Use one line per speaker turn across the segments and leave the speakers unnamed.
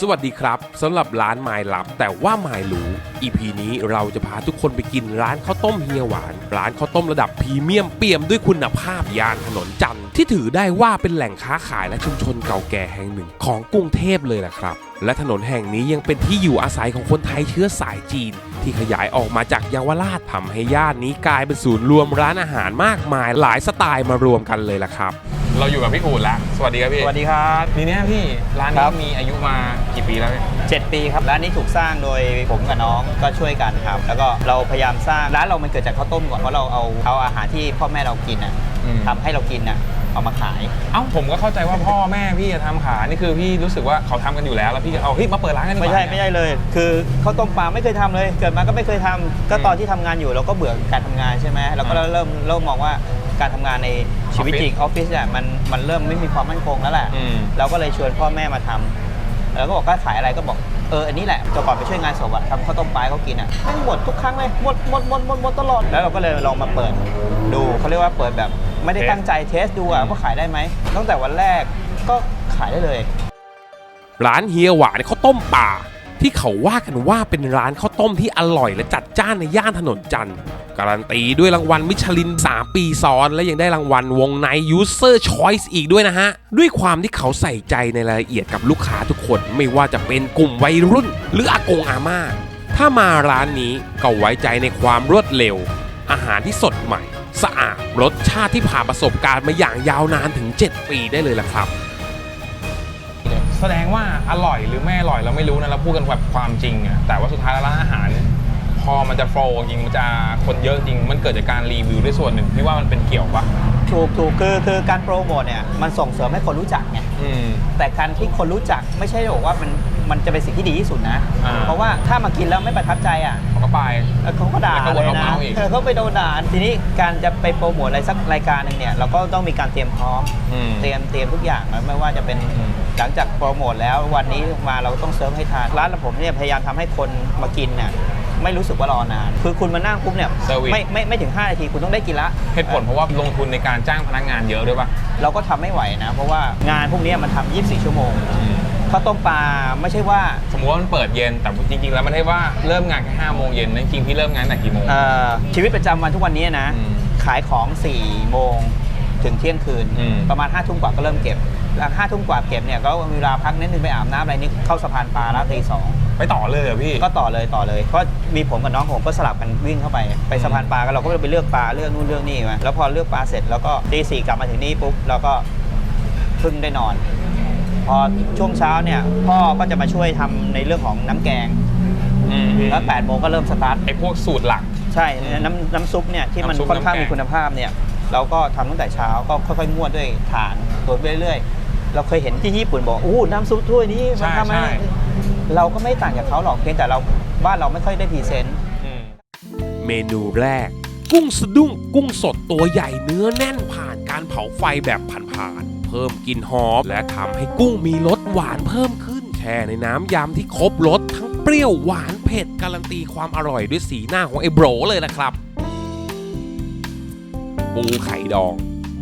สวัสดีครับสำหรับร้านไมลับ แต่ว่าไมรู้ EP นี้เราจะพาทุกคนไปกินร้านข้าวต้มเฮียหวาน ร้านข้าวต้มระดับพรีเมียมเปี่ยมด้วยคุณภาพย่านถนนจันทร์ที่ถือได้ว่าเป็นแหล่งค้าขายและชุมชนเก่าแก่แห่งหนึ่งของกรุงเทพเลยล่ะครับ และถนนแห่งนี้ยังเป็นที่อยู่อาศัยของคนไทยเชื้อสายจีน ที่ขยายออกมาจากเยาวราชทำให้ย่านนี้กลายเป็นศูนย์รวมร้านอาหารมากมายหลายสไตล์มารวมกันเลยล่ะครับ
เราอยู่กับพี่อูดแล้วสวัสดีครับพี่
สวัสดีครับ
ทีเนี้ยพี่ร้าน
ครั
นี้
บ
มีอายุมากี่ปีแล้วพี่
7ปีครับร้านนี้ถูกสร้างโดยผมกับน้องก็ช่วยกันครับแล้วก็เราพยายามสร้างร้านเรามันเกิดจากข้าวต้มก่อนเพราะเราเอาเอาอาหารที่พ่อแม่เรากินอะ
อืม
ทำให้เรากินอะ เอามาขาย
เอ้าผมก็เข้าใจว่าพ่อแม่พี่จะทำขายนี่คือพี่รู้สึกว่าเขาทำกันอยู่แล้วแล้วพี่ก็เอาเฮ้ยมาเปิดร้านกันดีกว่า
ไม่ใช่ไม่ใช่เลย คือข้าวต้มปลาไม่เคยทำเลย เกิดมาก็ไม่เคยทำก็ตอนที่ทำงานอยู่เราก็เบื่อการทำงานใช่ไหมเราก็
อ่า
เริ่มเริ่มมองว่าการทำงานในชีวิต
ออฟฟิศ
จริงออฟฟิศเนี่ยมันมันเริ่มไม่มีความมั่นคงแล้วแหละ
อืม
เราก็เลยชวนพ่อแม่มาทำแล้วก็บอกก็ขายอะไรก็บอกเอออันนี้แหละแต่ก่อนไปช่วยงานศพอะทำข้าวต้มปลาให้เขากินอะแม่งหมดทุกครั้งเลยหมดหมดหมดหมดหมดตลอดแล้วเราก็เลยลองมาเปิดดูเขาเรียกว่าเปิดแบบ ไม่ได้
เทส
ตั้งใจเทสดูอะว่าขายได้ไหมตั้งแต่วันแรกก็ขายได้เลย
ร้านเฮียหวานข้าวต้มป่า ที่เขาว่ากันว่าเป็นร้านข้าวต้มที่อร่อยและจัดจ้านในย่านถนนจันทร์การันตีด้วยรางวัลมิชลิน 3 ปีซ้อน และยังได้รางวัลวงใน User Choice อีกด้วยนะฮะ ด้วยความที่เขาใส่ใจในรายละเอียดกับลูกค้าทุกคนไม่ว่าจะเป็นกลุ่มวัยรุ่น หรืออากงอาม่าถ้ามาร้านนี้ก็ไว้ใจในความรวดเร็ว อาหารที่สดใหม่ สะอาดรสชาติที่ผ่านประสบการณ์มาอย่างยาวนานถึง 7 ปีได้เลยล่ะครับ
แสดงว่าอร่อยหรือไม่อร่อยเราไม่รู้นะเราพูดกันแบบความจริงอะแต่ว่าสุดท้ายแล้วร้านอาหารเนี่ยพอมันจะโฟล์จริงมันจะคนเยอะจริง มันเกิดจากการรีวิวด้วยส่วนหนึ่งพี่ว่ามันเป็นเกี่ยวปะ
ถูกถูกคือคือการโปรโมทเนี่ยมันส่งเสริมให้คนรู้จักไง
อืม
แต่การที่คนรู้จักไม่ใช่บอกว่ามัน มันจะเป็นสิ่งที่ดีที่สุดนะ
อ่า
เพราะว่าถ้ามากินแล้วไม่ประทับใจอะ
เขาก็ไป
เออเขาก็ด่า
แล้วก็
เลย
วน
นะ
เอาเมาส์อีก
เออเขาไปโดนด่าทีนี้การจะไปโปรโมทอะไรสักรายการหนึ่งเนี่ยเราก็ต้องมีการเตรียมพร้อม
อืม
เตรียมเตรียมทุกอย่างไม่ว่าจะเป็น
อืม
หลังจากโปรโมทแล้ววันนี้มาเราต้องเซิร์ฟให้ทานร้านผมเนี่ยพยายามทำให้คนมากินเนี่ยไม่รู้สึกว่ารอนาน คือคุณมานั่งปุ๊บเนี่ย
เซอร์วิส
ไม่ไม่ไม่ถึง 5 นาทีคุณต้องได้กินละ
เหตุผลเพราะว่าลงทุนในการจ้างพนักงานเยอะด้วยปะ
เราก็ทำไม่ไหวนะ เพราะว่างานพวกเนี้ยมันทำ24 ชั่วโมง
อืม
ข้าวต้มปลาไม่ใช่ว่า
สมมติว่ามันเปิดเย็นแต่จริงๆแล้วมันไม่ได้ว่าเริ่มงานแค่ห้าโมงเย็นนะจริงๆพี่เริ่มงานตั้งแต่กี่โมง
เอ่อชีวิตประจำวันทุกวันนี้นะ
อืม
ขายของ4โมงถึงเที่ยงคืน
อืม
ประมาณ5ทุ่มกว่าก็เริ่มเก็บหลังห้าทุ่มกว่าเก็บเนี่ยก็มีเวลาพักนิดนึงไปอาบน้ำอะไรนี่เข้าสะพานปลาแล้วตีสอง
ไปต่อเลยเหรอพี่
ก็ต่อเลยต่อเลยเพราะมีผมกับน้องผมก็สลับกันวิ่งเข้าไปไปสะพานปลากันเราก็ไปเลือกปลาเลือกนู่นเลือกนี่มาแล้วพอเลือกปลาเสร็จแล้วก็ตีสี่กลับมาถึงนี่ปุ๊บเราก็เพิ่งได้นอน พอช่วงเช้าเนี่ยพ่อก็จะมาช่วยทำในเรื่องของน้ำแกง
อืม
แล้วแปดโมงก็เริ่มสตาร์ท
ไอ้พวกสูตรหลัก
ใช่น้ำน้ำซุปเนี่ยที่มัน
น้ำซุป
ค่อนข้าง
น้ำแกง
มีคุณภาพเนี่ยเราก็ทำตั้งแต่เช้าก็ค่อยๆงวดด้วยฐานตัวไปเรื่อยๆ เราเคยเห็นที่ญี่ปุ่นบอกอู้น้ำซุปถ้วยนี้มัน
ใช่
ทำไม
ใช่
เราก็ไม่ต่างจากเขาหรอกเพียงแต่เราบ้านเราไม่ค่อยได้พรีเซนต์
อืม
เมนูแรก กุ้งสะดุ้งกุ้งสดตัวใหญ่เนื้อแน่นผ่านการเผาไฟแบบผ่านๆ เพิ่มกลิ่นหอม และทำให้กุ้งมีรสหวานเพิ่มขึ้น แช่ในน้ำยำที่ครบรสทั้งเปรี้ยวหวานเผ็ดการันตีความอร่อยด้วยสีหน้าของไอ้โบรเลยนะครับ ปูไข่ดอง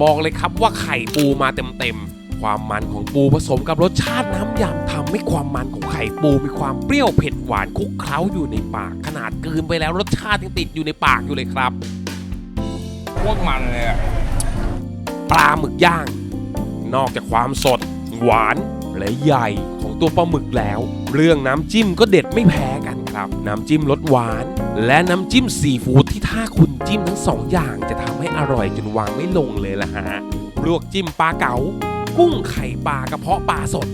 บอกเลยครับว่าไข่ปูมาเต็มๆ ความมันของปูผสมกับรสชาติน้ำยำทำให้ความมันของไข่ปูมีความเปรี้ยวเผ็ดหวานคลุกเคล้าอยู่ในปาก ขนาดกลืนไปแล้วรสชาติยังติดอยู่ในปากอยู่เลยครับ
พวกมันเลยอะ
ปลาหมึกย่าง นอกจากความสด หวานและใหญ่ของตัวปลาหมึกแล้ว เรื่องน้ำจิ้มก็เด็ดไม่แพ้กันครับ น้ำจิ้มรสหวาน และน้ำจิ้มซีฟู้ดที่ถ้าคุณจิ้มทั้งสองอย่างจะทำให้อร่อยจนวางไม่ลงเลยล่ะฮะลวกจิ้มปลาเก๋ากุ้งไข่ปลากระเพาะปลาสด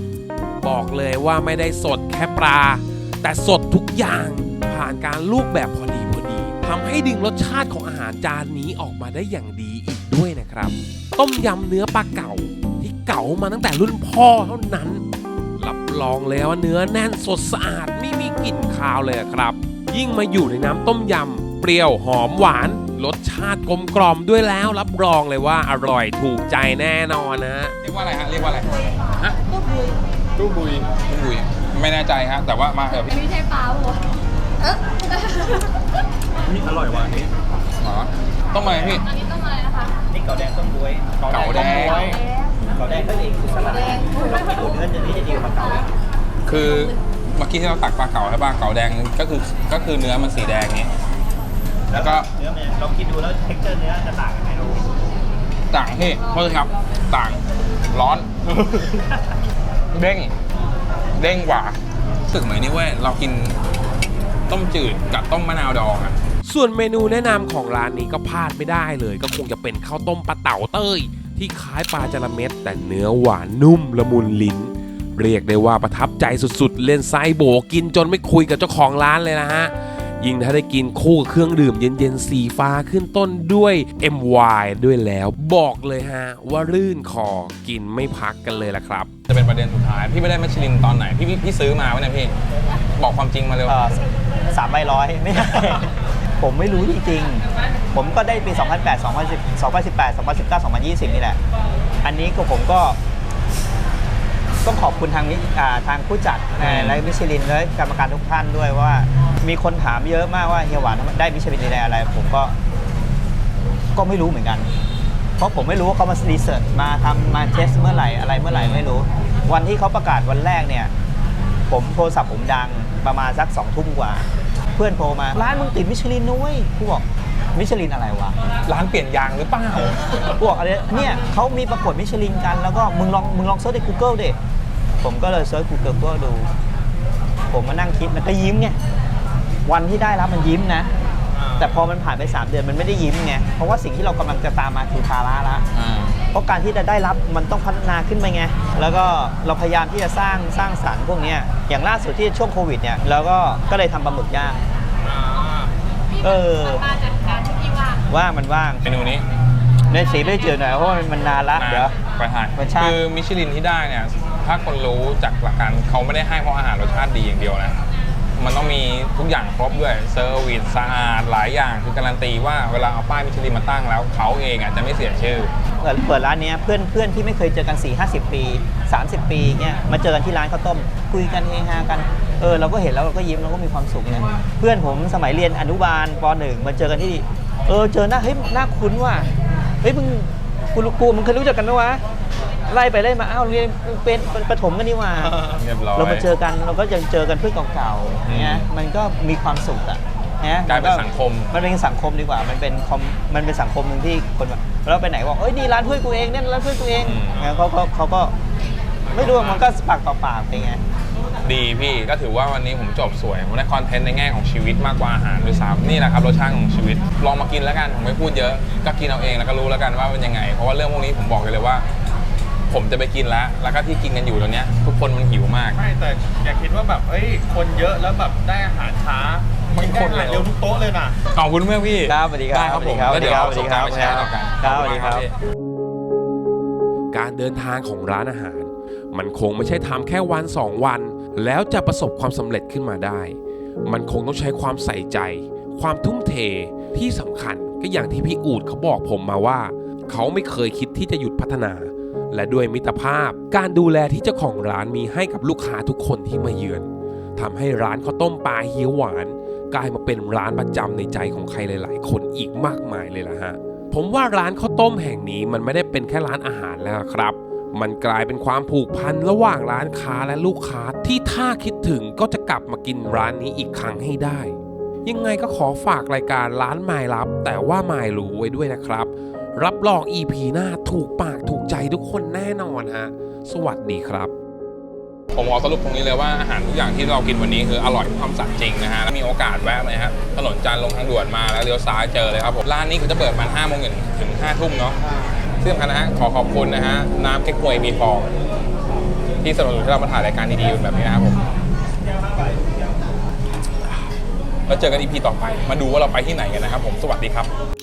บอกเลยว่าไม่ได้สดแค่ปลา แต่สดทุกอย่างผ่านการลวกแบบพอดีพอดีทำให้ดึงรสชาติของอาหารจานนี้ออกมาได้อย่างดีอีกด้วยนะครับ ต้มยำเนื้อปลาเก๋า เก๋ามาตั้งแต่รุ่นพ่อเท่านั้น รับรองเลยว่าเนื้อแน่นสดสะอาดไม่มีกลิ่นคาวเลยอะครับ ยิ่งมาอยู่ในน้ำต้มยำ เปรี้ยวหอมหวาน รสชาติกลมกล่อมด้วยแล้ว รับรองเลยว่าอร่อยถูกใจแน่นอนนะฮะ
เรียกว่าอะไรฮะเรียกว่าอะไรฮะตู้บุยตู้บุยตู้บุยไม่แน่ใจฮะแต่ว่ามาเถอะพี่
ไม่ใช่ปลาหัวเอ๊ะ
นี่อร่อยว่ะนี่
หมอต้องมาไหมพี่
อันนี้ต้องอะไรนะคะ
นี่เก่าแดงต้มบวย
เก๋าแดง
เก่าแดงก็เองคือสลัดเราไปดูเนื้อจะนี้จะดีกว่าเก่าอีก
คือเมื่อกี้ที่เราตักปลาเก๋าใช่ป่ะเก๋าแดงก็คือก็คือเนื้อมันสีแดงนี้ แล้วก็
เนื้อมันลองกินดูแล้วเท็กเจอร์เนื้อจะต่างกันไหมลูก
ต่างที่โทษครับต่างร้อน เด้งเด้งกว่ารู้สึกเหมือนนี่เว้ยเรากินต้มจืดกับต้มมะนาวดองอะ
ส่วนเมนูแนะนำของร้านนี้ก็พลาดไม่ได้เลย ก็คงจะเป็นข้าวต้มปลาเต่าเต้ย ที่คล้ายปลาจาระเม็ดแต่เนื้อหวานนุ่มละมุนลิ้น เรียกได้ว่าประทับใจสุดๆ เล่นไซโบกินจนไม่คุยกับเจ้าของร้านเลยนะฮะ ยิ่งถ้าได้กินคู่กับเครื่องดื่มเย็นๆ สีฟ้าขึ้นต้นด้วย MY ด้วยแล้วบอกเลยฮะ ว่ารื่นคอกินไม่พักกันเลยละครับ
จะเป็นประเด็นสุดท้าย พี่ไม่ได้มัชลินตอนไหน พี่พี่พี่ซื้อมาไว้นะพี่ บอกความจริงมาเร็ว
เอ่อสามใบร้อยไม่ได้ ผมไม่รู้จริงๆ ผมก็ได้ปี 2008 2010 2018 2019 2020 นี่แหละ อันนี้ก็ผมก็ต้องขอบคุณทางนี้อ่าทางผู้จัดนะและมิชลินและกรรมการทุกท่านด้วยว่า มีคนถามเยอะมากว่าเฮียหวานได้มิชลินในอะไร ผมก็ก็ไม่รู้เหมือนกัน เพราะผมไม่รู้ว่าเขามารีเสิร์ชมาทำมาเทสเมื่อไหร่อะไรเมื่อไหร่ไม่รู้ วันที่เขาประกาศวันแรกเนี่ย ผมโทรศัพท์ผมดังประมาณสักสองทุ่มกว่าเพื่อนโทรมา ร้านมึงติดมิชลินนุ้ยกูบอกมิชลินอะไรวะ
ร้านเปลี่ยนยางหรือเปล่า
กูบอกอะไรเนี่ยเขามีประกวดมิชลินกันแล้วก็มึงลองมึงลองเซิร์ชใน Google ดิผมก็เลยเซิร์ช Google ดู ผมมานั่งคิดมันก็ยิ้มไงวันที่ได้รับมันยิ้มนะ แต่พอมันผ่านไป 3 เดือนมันไม่ได้ยิ้มไงเพราะว่าสิ่งที่เรากำลังจะตามมาคือภาระละ
อ่า
เพราะการที่จะได้รับมันต้องพัฒนาขึ้นไปไง แล้วก็เราพยายามที่จะสร้างสร้างสรรค์พวกเนี้ยอย่างล่าสุดที่ช่วงโควิดเนี่ยเราก็ก็เลยทำปลาหมึกย่างเออ
มาจัดการที่พี่ว่าง
ว่างมันว่าง
เมนูนี้
ในสีไม่เจอหน่อยเพราะว่ามันนานละ
นะ
เดี๋ยว
ไปถ่าย
รสชาติ
คือมิชลินที่ได้เนี่ยถ้าคนรู้จากหลักการเขาไม่ได้ให้เพราะอาหารรสชาติดีอย่างเดียวนะ มันต้องมีทุกอย่างครบด้วยเซอร์วิสสะอาดหลายอย่างคือการันตีว่าเวลาเอาป้ายมิชลินมาตั้งแล้วเขาเองอะจะไม่เสียชื่อ
เปิดเปิดร้านเนี้ยเพื่อนเพื่อนที่ไม่เคยเจอกัน 4 50 ปี 30 ปีเงี้ยมาเจอกันที่ร้านข้าวต้ม คุยกันเฮฮากันเออเราก็เห็นแล้วเราก็ยิ้มเราก็มีความสุขเนี่ยเพื่อนผมสมัยเรียนอนุบาลป .1 มาเจอกันที่เออเจอหน้าเฮ้ยหน้าคุ้นว่ะเฮ้ยมึงกูรู้กูมึงเคยรู้จักกันไหมวะ ไล่ไปไล่มาอ้าวเรียนเป็นเป็นประถมกันนี่หว่า
เรียบร้อย
เรามาเจอกันเราก็ยังเจอกันเพื่อนเก่าๆเนี่ยมันก็มีความสุขอะนะ
กลายเป็นสังคม
มันเป็นสังคมดีกว่า มันเป็นคอมมันเป็นสังคมหนึ่งที่คนแบบเราไปไหนบอกเอ้ยนี่ร้านเพื่อนกูเองเนี่ยร้านเพื่อนกูเอง
อืม
งั้นเขาเขาเขาก็ไม่รู้ว่ามันก็ปากต่อปากไปไง
ดีพี่ก็ถือว่าวันนี้ผมจบสวย ผมได้คอนเทนต์ในแง่ของชีวิตมากกว่าอาหารด้วยซ้ำนี่แหละครับรสชาติของชีวิตลองมากินแล้วกัน ผมไม่พูดเยอะ ก็กินเอาเองแล้วก็รู้แล้วกันว่าเป็นยังไง เพราะว่าเรื่องพวกนี้ผมบอกเลยว่า ผมจะไปกินแล้ว แล้วก็ที่กินกันอยู่ตอนเนี้ยทุกคนมันหิวมาก
ไม่แต่อย่าคิดว่าแบบเอ้ยคนเยอะแล้วแบบได้อาหารช้า
มัน
ได้
คน
อาหาร
เร็
เร็
ว
วทุกโต๊ะเลยนะ
ขอบคุณเพื่อนพี่
ครับสวัสดีครับ
ได้ครับผม
สวั
แล้ว
สดี
เดี๋ยว
ครับ
เอาประสบการณ์มาแชร์ต่อกัน
ครับ
ขอณมาก
สวัสดีครับ
พี่
การเดินทางของร้านอาหาร มันคงไม่ใช่ทำแค่วันสองวัน แล้วจะประสบความสำเร็จขึ้นมาได้ มันคงต้องใช้ความใส่ใจ ความทุ่มเทที่สำคัญก็อย่างที่พี่อูดเขาบอกผมมาว่า เขาไม่เคยคิดที่จะหยุดพัฒนา และด้วยมิตรภาพ การดูแลที่เจ้าของร้านมีให้กับลูกค้าทุกคนที่มาเยือนทำให้ร้านข้าวต้มปลาเฮียวหวาน กลายมาเป็นร้านประจำในใจของใครหลาย ๆ คนอีกมากมายเลยล่ะฮะ ผมว่าร้านข้าวต้มแห่งนี้มันไม่ได้เป็นแค่ร้านอาหารแล้วครับ มันกลายเป็นความผูกพันระหว่างร้านค้าและลูกค้าที่ถ้าคิดถึงก็จะกลับมากินร้านนี้อีกครั้งให้ได้ ยังไงก็ขอฝากรายการร้านหมายลับ แต่ว่าหมายรู้ไว้ด้วยนะครับ รับรอง EP หน้าถูกปากถูกใจทุกคนแน่นอนฮะ สวัสดีครับ
ผมขอสรุปตรงนี้เลยว่าอาหารทุกอย่างที่เรากินวันนี้คืออร่อยทุกความสัตย์จริงนะฮะแล้วมีโอกาสแวะเลยฮะถนนจันทร์ลงทางด่วนมาแล้วเลี้ยวซ้ายเจอเลยครับผมร้านนี้เขาจะเปิดมา5โมงเย็นถึง5ทุ่มเนาะที่สำคัญนะฮะขอขอบคุณนะฮะน้ำเก๊กฮวยมีฟองที่สนับสนุนให้เรามาถ่ายรายการดีๆแบบนี้นะครับผมแล้วเจอกันอีพีต่อไป มาดูว่าเราไปที่ไหนกันนะครับผม สวัสดีครับ